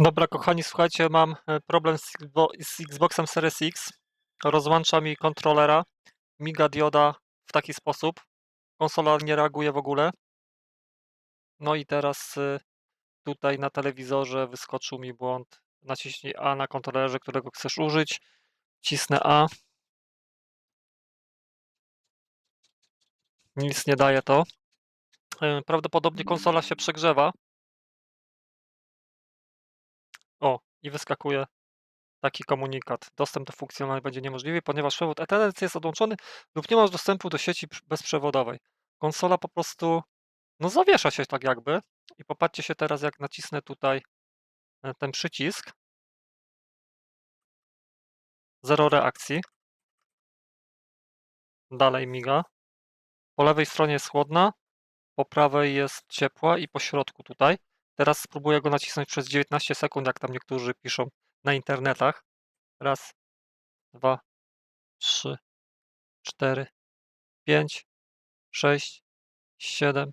Dobra, kochani, słuchajcie, mam e, problem z, z Xboxem Series X. Rozłącza mi kontrolera, miga dioda w taki sposób. Konsola nie reaguje w ogóle. No i teraz y, tutaj na telewizorze wyskoczył mi błąd. Naciśnij A na kontrolerze, którego chcesz użyć. Cisnę A. Nic nie daje to. E, Prawdopodobnie konsola się przegrzewa. I wyskakuje taki komunikat. Dostęp do funkcjonalności będzie niemożliwy, ponieważ przewód Ethernet jest odłączony lub nie masz dostępu do sieci bezprzewodowej. Konsola po prostu no zawiesza się tak jakby. I popatrzcie się teraz, jak nacisnę tutaj e, ten przycisk. Zero reakcji. Dalej miga. Po lewej stronie jest chłodna, po prawej jest ciepła i po środku tutaj. Teraz spróbuję go nacisnąć przez 19 sekund, jak tam niektórzy piszą na internetach. Raz, dwa, trzy, cztery, pięć, sześć, siedem,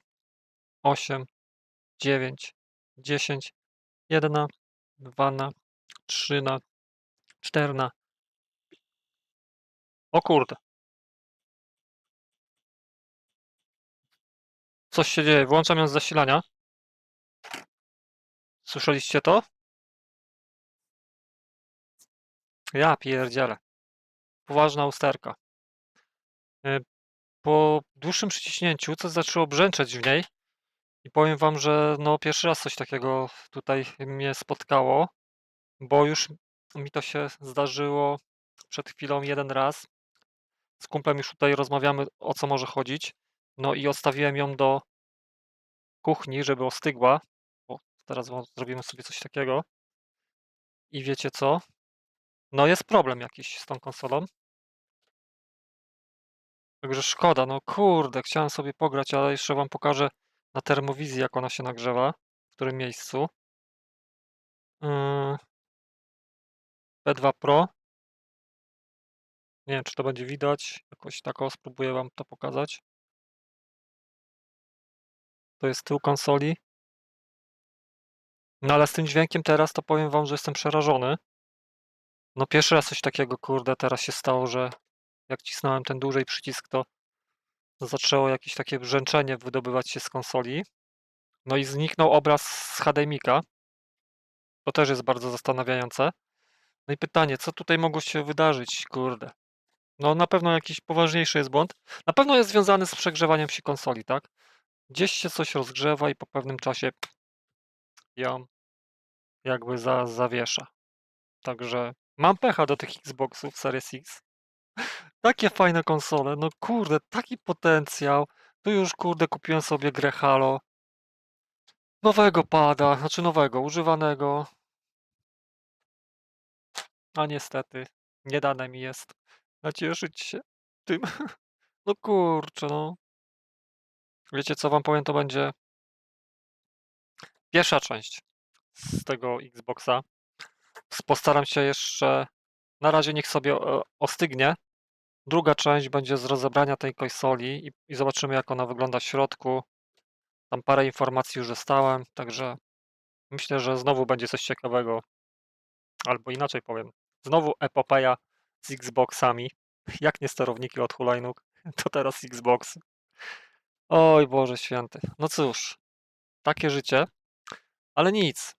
osiem, dziewięć, dziesięć, jedna, dwana, trzyna, czterna. O kurde. Coś się dzieje. Włączam ją z zasilania. Słyszeliście to? Ja pierdzielę. Poważna usterka. Y, Po dłuższym przyciśnięciu coś zaczęło brzęczeć w niej i powiem wam, że no pierwszy raz coś takiego tutaj mnie spotkało, bo już mi to się zdarzyło przed chwilą jeden raz. Z kumplem już tutaj rozmawiamy o co może chodzić. No i odstawiłem ją do kuchni, żeby ostygła. Teraz zrobimy sobie coś takiego. I wiecie co? No jest problem jakiś z tą konsolą. Także szkoda, no kurde, chciałem sobie pograć, ale jeszcze wam pokażę na termowizji, jak ona się nagrzewa, w którym miejscu. Yy. P2 Pro. Nie wiem, czy to będzie widać. Jakoś tak o, spróbuję wam to pokazać. To jest tył konsoli. No ale z tym dźwiękiem teraz to powiem wam, że jestem przerażony. No pierwszy raz coś takiego, kurde, teraz się stało, że jak cisnąłem ten dłużej przycisk, to zaczęło jakieś takie brzęczenie wydobywać się z konsoli. No i zniknął obraz z HDMI-ka. To też jest bardzo zastanawiające. No i pytanie, co tutaj mogło się wydarzyć, kurde? No na pewno jakiś poważniejszy jest błąd. Na pewno jest związany z przegrzewaniem się konsoli, tak? Gdzieś się coś rozgrzewa i po pewnym czasie ją jakby za, zawiesza. Także mam pecha do tych Xboxów Series X. Takie fajne konsole, no kurde, taki potencjał. Tu już kurde kupiłem sobie grę Halo. Nowego pada, znaczy nowego, używanego. A niestety, nie dane mi jest nacieszyć się tym. No kurczę, no. Wiecie co wam powiem, to będzie pierwsza część z tego Xboxa. Postaram się jeszcze, na razie niech sobie e, ostygnie. Druga część będzie z rozebrania tej konsoli i, i zobaczymy jak ona wygląda w środku. Tam parę informacji już dostałem, także myślę, że znowu będzie coś ciekawego. Albo inaczej powiem, znowu epopeja z Xboxami. Jak nie sterowniki od hulajnóg, to teraz Xbox. Oj Boże święty. No cóż, takie życie, ale nic.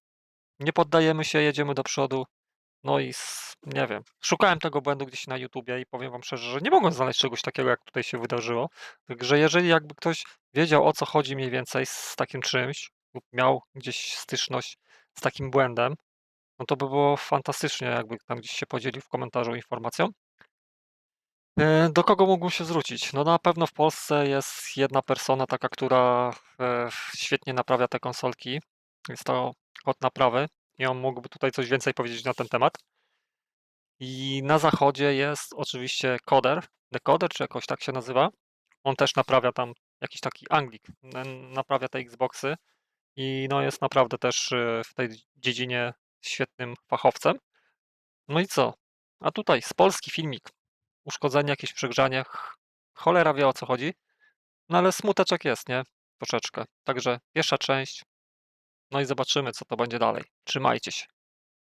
Nie poddajemy się, jedziemy do przodu. No i nie wiem. Szukałem tego błędu gdzieś na YouTubie i powiem wam szczerze, że nie mogłem znaleźć czegoś takiego, jak tutaj się wydarzyło. Także jeżeli jakby ktoś wiedział o co chodzi mniej więcej z takim czymś, lub miał gdzieś styczność z takim błędem, no to by było fantastycznie, jakby tam gdzieś się podzielił w komentarzu informacją. E, Do kogo mógłbym się zwrócić? No na pewno w Polsce jest jedna persona taka, która e, świetnie naprawia te konsolki. Jest to kod naprawy i on mógłby tutaj coś więcej powiedzieć na ten temat. I na zachodzie jest oczywiście Coder, Decoder, czy jakoś tak się nazywa. On też naprawia tam jakiś taki Anglik, naprawia te Xboxy i no jest naprawdę też e, w tej dziedzinie świetnym fachowcem. No i co? A tutaj z Polski filmik. Uszkodzenie, jakieś przegrzanie. ch- Cholera wie o co chodzi. No ale smuteczek jest, nie? Troszeczkę. Także pierwsza część. No i zobaczymy, co to będzie dalej. Trzymajcie się.